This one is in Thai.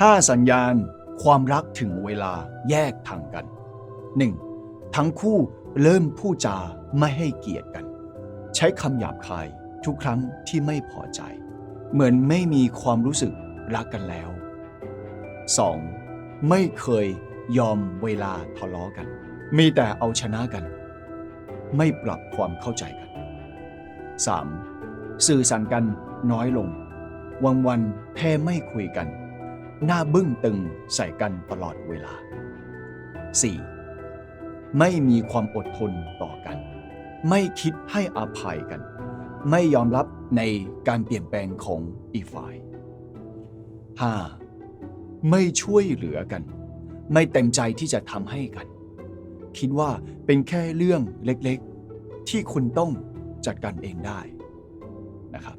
5 สัญญาณ ความรักถึงเวลาแยกทางกัน 1. ทั้งคู่เริ่มพูดจาไม่ให้เกียรติกัน ใช้คำหยาบคายทุกครั้งที่ไม่พอใจ เหมือนไม่มีความรู้สึกรักกันแล้ว 2. ไม่เคยยอมเวลาทะเลาะกัน มีแต่เอาชนะกัน ไม่ปรับความเข้าใจกัน 3. สื่อสารกันน้อยลง วันวันๆแทบไม่คุยกัน หน้าบึ้งตึงใส่กันตลอดเวลา 4. ไม่มีความอดทนต่อกัน ไม่คิดให้อภัยกัน ไม่ยอมรับในการเปลี่ยนแปลงของอีกฝ่าย 5. ไม่ช่วยเหลือกัน ไม่เต็มใจที่จะทำให้กัน คิดว่าเป็นแค่เรื่องเล็กๆ ที่คุณต้องจัดการเองได้นะครับ